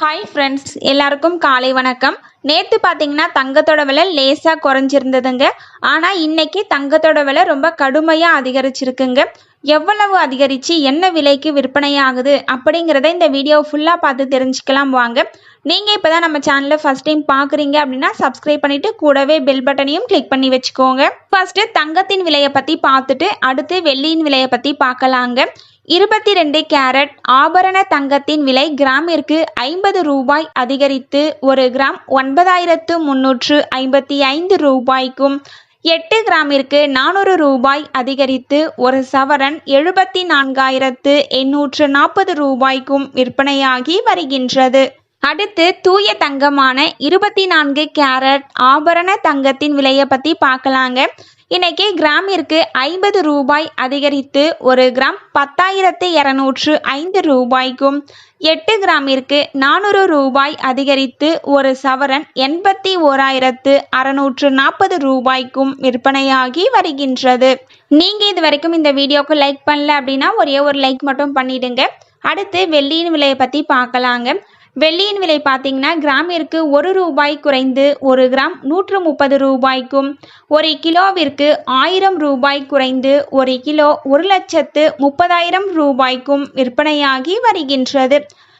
Hi friends எல்லாருக்கும் காலை வணக்கம். நேற்று பார்த்தீங்கன்னா தங்கத்தோட விலை லேசாக குறைஞ்சிருந்ததுங்க. ஆனால் இன்னைக்கு தங்கத்தோட விலை ரொம்ப கடுமையாக அதிகரிச்சிருக்குங்க. எவ்வளவு அதிகரித்து என்ன விலைக்கு விற்பனை ஆகுது அப்படிங்கிறத இந்த வீடியோ ஃபுல்லாக பார்த்து தெரிஞ்சுக்கலாம் வாங்க. நீங்கள் இப்போ தான் நம்ம சேனலை ஃபஸ்ட் டைம் பார்க்குறீங்க அப்படின்னா சப்ஸ்கிரைப் பண்ணிவிட்டு கூடவே பெல் பட்டனையும் கிளிக் பண்ணி வச்சுக்கோங்க. ஃபஸ்ட்டு தங்கத்தின் விலையை பற்றி பார்த்துட்டு அடுத்து வெள்ளியின் விலையை பற்றி பார்க்கலாங்க. இருபத்தி ரெண்டு கேரட் ஆபரண தங்கத்தின் விலை கிராமிற்கு ஐம்பது ரூபாய் அதிகரித்து ஒரு கிராம் ஒன்பதாயிரத்து முன்னூற்று ஐம்பத்தி ஐந்து ரூபாய்க்கும் எட்டு கிராமிற்கு நானூறு ரூபாய் அதிகரித்து ஒரு சவரன் எழுபத்தி நான்காயிரத்து எண்ணூற்று நாற்பது ரூபாய்க்கும் விற்பனையாகி வருகின்றது. அடுத்து தூய தங்கமான இருபத்தி நான்கு கேரட் ஆபரண தங்கத்தின் விலையை பற்றி பார்க்கலாங்க. இன்னைக்கு கிராமிற்கு ஐம்பது ரூபாய் அதிகரித்து ஒரு கிராம் பத்தாயிரத்து இரநூற்று ஐந்து ரூபாய்க்கும் எட்டு கிராமிற்கு நானூறு ரூபாய் அதிகரித்து ஒரு சவரன் எண்பத்தி ஓராயிரத்து அறநூற்று நாற்பது ரூபாய்க்கும் விற்பனையாகி வருகின்றது. நீங்கள் இது வரைக்கும் இந்த வீடியோக்கு லைக் பண்ணல அப்படின்னா ஒரே ஒரு லைக் மட்டும் பண்ணிடுங்க. அடுத்து வெள்ளியின் விலையை பற்றி பார்க்கலாங்க. வெள்ளியின் விலை பார்த்தீங்கன்னா கிராமிற்கு ஒரு ரூபாய் குறைந்து ஒரு கிராம் நூற்று முப்பது ரூபாய்க்கும் ஒரு கிலோவிற்கு ஆயிரம் ரூபாய் குறைந்து ஒரு கிலோ ஒரு லட்சத்து முப்பதாயிரம் ரூபாய்க்கும் விற்பனையாகி வருகின்றது.